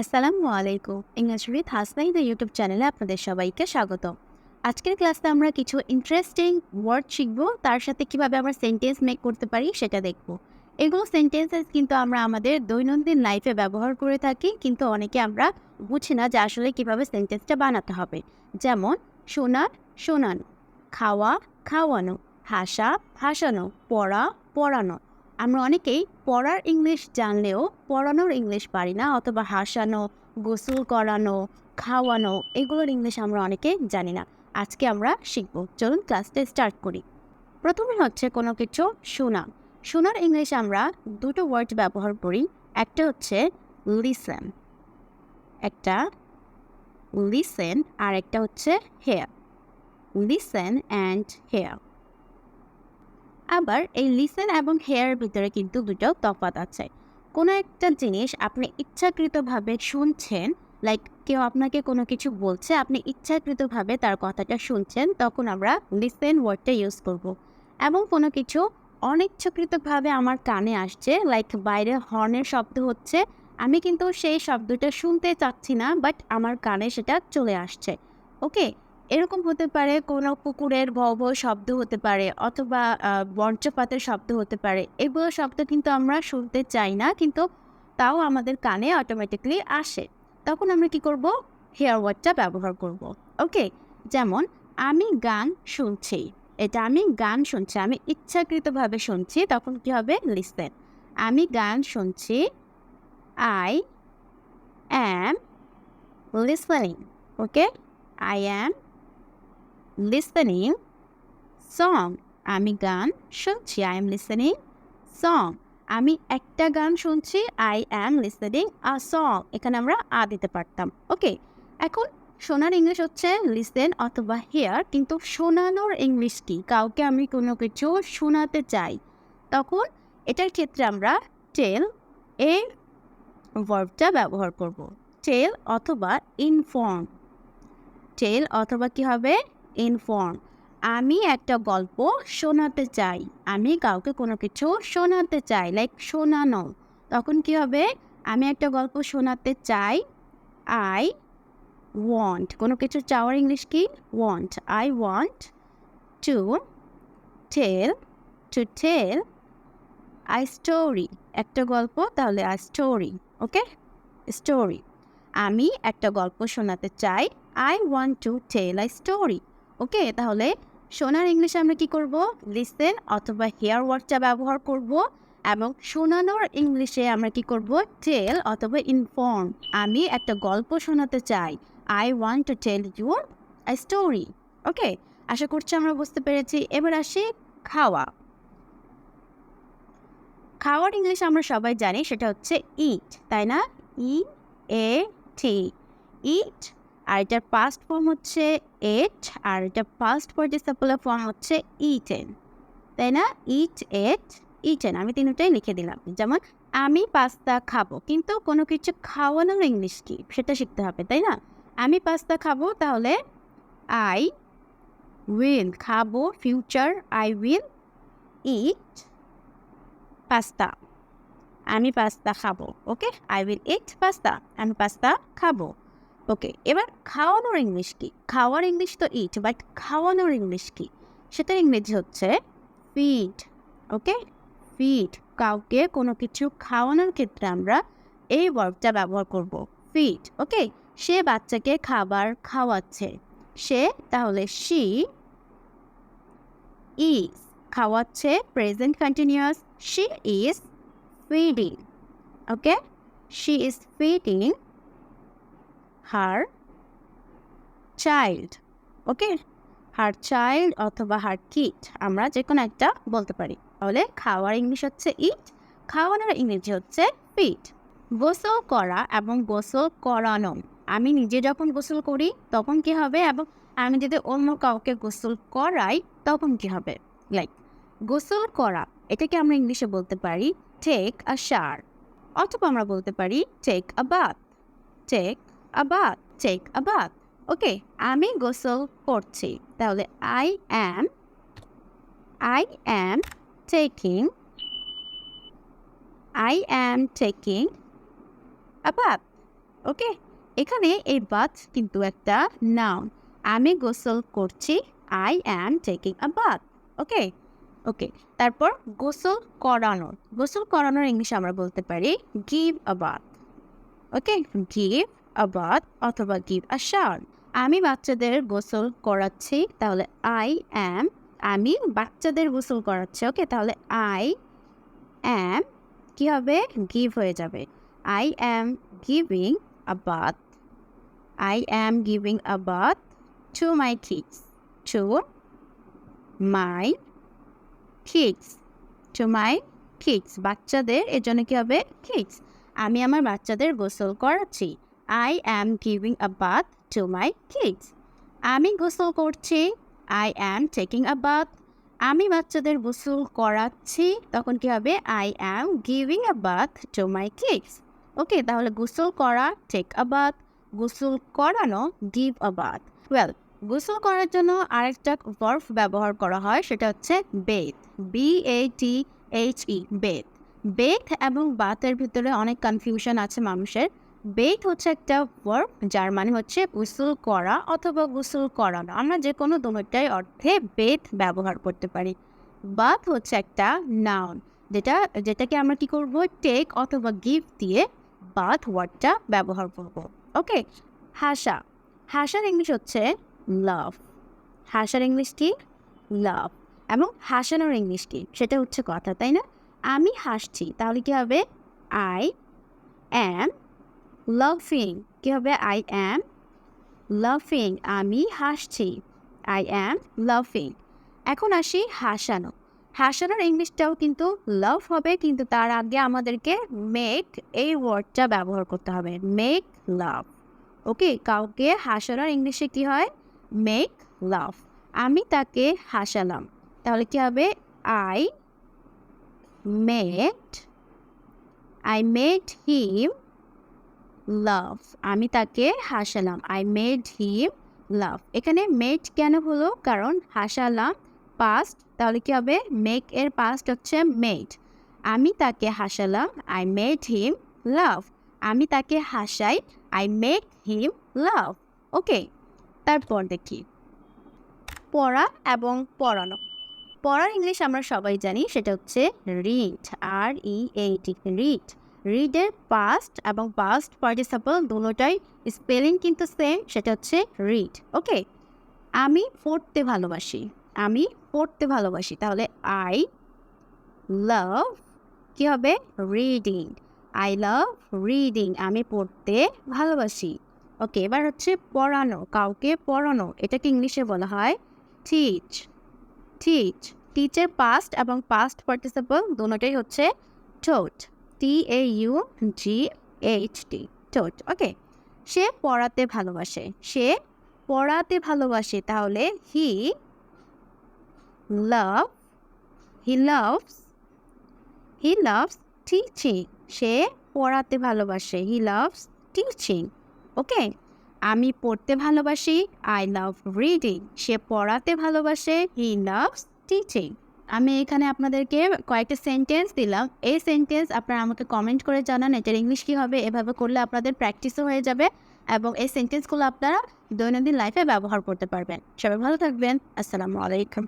আসসালামু আলাইকুম। English with হাসনাই YouTube চ্যানেলে আপনাদের সবাইকে স্বাগত আজকের ক্লাসে আমরা কিছু ইন্টারেস্টিং ওয়ার্ড শিখব, তার সাথে কীভাবে আমরা সেন্টেন্স মেক করতে পারি সেটা দেখব। এগুলো সেন্টেন্সেস কিন্তু আমরা আমাদের দৈনন্দিন লাইফে ব্যবহার করে থাকি, কিন্তু অনেকে আমরা বুঝি না যে আসলে কীভাবে সেন্টেন্সটা বানাতে হবে। যেমন, শোনা, শোনানো, খাওয়া, খাওয়ানো, হাসা, হাসানো, পড়া, পড়ানো। আমরা অনেকেই পড়ার ইংলিশ জানলেও পড়ানোর ইংলিশ পারি না অথবা হাসানো, গোসল করানো, খাওয়ানো এগুলোর ইংলিশ আমরা অনেকে জানি না। আজকে আমরা শিখব। চলুন ক্লাসটা স্টার্ট করি। প্রথমে হচ্ছে কোনো কিছু শোনা। শোনার ইংলিশ আমরা দুটো ওয়ার্ড ব্যবহার করি। একটা হচ্ছে লিসেন একটা লিসেন আর একটা হচ্ছে হেয়ার লিসেন অ্যান্ড হেয়ার আবার এই লিসেন এবং হেয়ার ভিতরে কিন্তু দুটো তফাৎ আছে। কোনো একটা জিনিস আপনি ইচ্ছাকৃতভাবে শুনছেন লাইক কেউ আপনাকে কোনো কিছু বলছে, আপনি ইচ্ছাকৃতভাবে তার কথাটা শুনছেন, তখন আমরা লিসেন ওয়ার্ডটা ইউজ করব। এবং কোনো কিছু অনিচ্ছাকৃতভাবে আমার কানে আসছে লাইক বাইরে হর্নের শব্দ হচ্ছে, আমি কিন্তু সেই শব্দটা শুনতে চাচ্ছি না বাট আমার কানে সেটা চলে আসছে। ওকে এরকম হতে পারে কোনো কুকুরের ভৌ শব্দ হতে পারে অথবা আহ, বজ্রপাতের শব্দ হতে পারে। এগুলো শব্দ কিন্তু আমরা শুনতে চাই না কিন্তু তাও আমাদের কানে অটোমেটিকলি আসে। তখন আমরা কি করব? হেয়ার ওয়ার্ডটা ব্যবহার করব। ওকে যেমন আমি গান শুনছি। এটা আমি গান শুনছি আমি ইচ্ছাকৃতভাবে শুনছি তখন কি হবে? লিসেন আমি গান শুনছি। I am listening okay I am listening song আমি গান শুনছি আই এম লিসনিং সং আমি একটা গান শুনছি I am listening a song এখানে আমরা আ দিতে পারতাম। ওকে এখন শোনার ইংলিশ হচ্ছে লিসেন অথবা হেয়ার কিন্তু শোনানোর ইংলিশ কি? কাউকে আমি কোনো কিছু শোনাতে চাই, তখন এটার ক্ষেত্রে আমরা টেল এর ভার্বটা ব্যবহার করব। টেল অথবা ইনফর্ম টেল অথবা কি হবে? ইনফর্ম আমি একটা গল্প শোনাতে চাই। আমি কাউকে কোনো কিছু শোনাতে চাই লাইক শোনানো। তখন কি হবে? আমি একটা গল্প শোনাতে চাই। আই ওয়ান্ট কোনো কিছু চাওয়ার ইংলিশ কি? Want I want to tell to tell I story একটা গল্প, তাহলে আই স্টোরি ওকে স্টোরি আমি একটা গল্প শোনাতে চাই। I want to tell I story okay, তাহলে শোনার ইংলিশে আমরা কি করব? লিসেন অথবা হেয়ার ওয়ার্ডটা ব্যবহার করব এবং শোনানোর ইংলিশে আমরা কি করব? টেল অথবা ইনফর্ম আমি একটা গল্প শোনাতে চাই। I want to tell you I story okay, আশা করছি আমরা বুঝতে পেরেছি। এবার আসি খাওয়া। খাওয়ার ইংলিশ আমরা সবাই জানি, সেটা হচ্ছে ইট তাই না? ই এ টি ইট আর এটার পাস্ট ফর্ম হচ্ছে এট আর এটা পাস্ট পার্টিসিপেলার ফর্ম হচ্ছে ইটেন তাই না? ইট এট ইটেন আমি তিনটাই লিখে দিলাম। যেমন, আমি পাস্তা খাব। কিন্তু কোনো কিছু খাওয়ানোর ইংলিশ কি? সেটা শিখতে হবে, তাই না? আমি পাস্তা খাব, তাহলে আই উইল খাব future I will eat pasta আমি পাস্তা খাব okay I will eat pasta আমি পাস্তা খাব। ওকে এবার খাওয়ানোর ইংলিশ কি? খাওয়ার ইংলিশ তো ইট বাট খাওয়ানোর ইংলিশ কি? সেটার ইংরেজি হচ্ছে ফিড ওকে ফিড কাউকে কোনো কিছু খাওয়ানোর ক্ষেত্রে আমরা এই ওয়ার্ডটা ব্যবহার করব ফিড ওকে সে বাচ্চাকে খাবার খাওয়াচ্ছে, সে তাহলে শি ইজ খাওয়াচ্ছে present continuous she is feeding okay she is feeding her child okay her child অথবা হার কিট আমরা যে কোনো একটা বলতে পারি। তাহলে খাওয়ার ইংলিশ হচ্ছে ইট খাওয়ানোর ইংরেজি হচ্ছে ফিট গোসল করা এবং গোসল করানো। আমি নিজে যখন গোসল করি, তখন কি হবে? এবং আমি যদি অন্য কাউকে গোসল করাই, তখন কি হবে? লাইক গোসল করা, এটাকে আমরা ইংলিশে বলতে পারি টেক আ শার অথবা আমরা বলতে পারি take a bath take a bath take a bath okay আমি গোসল করছি। তাহলে I am I am taking I am taking a bath okay এখানে এই বাথ কিন্তু একটা নাউন আমি গোসল করছি I am taking a bath okay okay তারপর গোসল করানোর। গোসল করানোর ইংলিশে আমরা বলতে পারি give a bath okay give a bath অথবা গিভ আ শাওয়ার আমি বাচ্চাদের গোসল করাচ্ছি, তাহলে আই অ্যাম। আমি বাচ্চাদের গোসল করাচ্ছি, ওকে? তাহলে আই অ্যাম কী হবে? গিভ হয়ে যাবে। I am giving a bath I am giving a bath to my kids. To my kids. To my kids. বাচ্চাদের, এর জন্য কী হবে? কিডস। আমি আমার বাচ্চাদের গোসল করাচ্ছি। I am giving a bath to my kids আমি গোসল করছি। I am taking a bath আমি বাচ্চাদের গোসল করাচ্ছি। তখন কি হবে? I am giving a bath to my kids okay, তাহলে গোসল করা টেক আ বাথ গোসল করানো গিভ আ বাথ ওয়েল গোসল করার জন্য আরেকটা ভার্ভ ব্যবহার করা হয়, সেটা হচ্ছে bathe B A T H E bathe bathe এবং বাথের ভিতরে অনেক কনফিউশন আছে মানুষের। বেথ হচ্ছে একটা ভার্ব যার মানে হচ্ছে গোসল করা অথবা গোসল করানো। আমরা যে কোনো দুটোটাই অর্থে বেথ ব্যবহার করতে পারি। বাথ হচ্ছে একটা নাউন যেটা, যেটাকে আমরা কি করব? টেক অথবা গিফট দিয়ে বাথ ওয়ার্ডটা ব্যবহার করব। ওকে? হাসা, হাসার ইংলিশ হচ্ছে লাভ হাসার ইংলিশ কি? লাভ এবং হাসানোর ইংলিশ কি? সেটা হচ্ছে কথা, তাই না? আমি হাসছি, তাহলে কি হবে? আই অ্যাম লাফিং কী হবে? আই অ্যাম লাফিং আমি হাসছি। আই অ্যাম লাফিং এখন আসি হাসানো। হাসানোর ইংলিশটাও কিন্তু লাভ হবে, কিন্তু তার আগে আমাদেরকে মেক এই ওয়ার্ডটা ব্যবহার করতে হবে। মেক লাভ ওকে কাউকে হাসানোর ইংলিশে কি হয়? মেক লাভ আমি তাকে হাসালাম। তাহলে কি হবে? I made I made him laugh আমি তাকে হাসালাম। আই মেড হিম লাভ এখানে মেড কেন হলো? কারণ হাসালাম পাস্ট তাহলে কি হবে? মেক এর পাস্ট হচ্ছে মেড আমি তাকে হাসালাম আই মেড হিম লাভ আমি তাকে হাসাই আই মেক হিম লাভ ওকে তারপর দেখি। পড়া এবং পড়ানো। পড়ার ইংলিশ আমরা সবাই জানি, সেটা হচ্ছে read R E A D read রিডের past এবং পাস্ট পার্টিসিপল দুটোটাই স্পেলিং কিন্তু সেম সেটা হচ্ছে রিড ওকে আমি পড়তে ভালোবাসি, আমি পড়তে ভালোবাসি, তাহলে আই লাভ কী হবে? রিডিং আই লাভ রিডিং আমি পড়তে ভালোবাসি ওকে এবার হচ্ছে পড়ানো, কাউকে পড়ানো, এটাকে ইংলিশে বলা হয় টিচ টিচ টিচের পাস্ট এবং পাস্ট পার্টিসিপল দুটোটাই হচ্ছে টোট টি এ ইউ জি এইচ টি টোট ওকে সে পড়াতে ভালোবাসে। সে পড়াতে ভালোবাসে তাহলে he love he loves he loves teaching সে পড়াতে ভালোবাসে হি লাভস টিচিং ওকে আমি পড়তে ভালোবাসি আই লাভ রিডিং সে পড়াতে ভালোবাসে হি লাভস টিচিং আমি এখানে আপনাদেরকে কয়েকটা সেন্টেন্স দিলাম। এই সেন্টেন্স আপনারা আমাকে কমেন্ট করে জানান, এটার ইংলিশ কী হবে? এভাবে করলে আপনাদের প্র্যাকটিসও হয়ে যাবে এবং এই সেন্টেন্সগুলো আপনারা দৈনন্দিন লাইফে ব্যবহার করতে পারবেন। সবাই ভালো থাকবেন। আসসালামু আলাইকুম।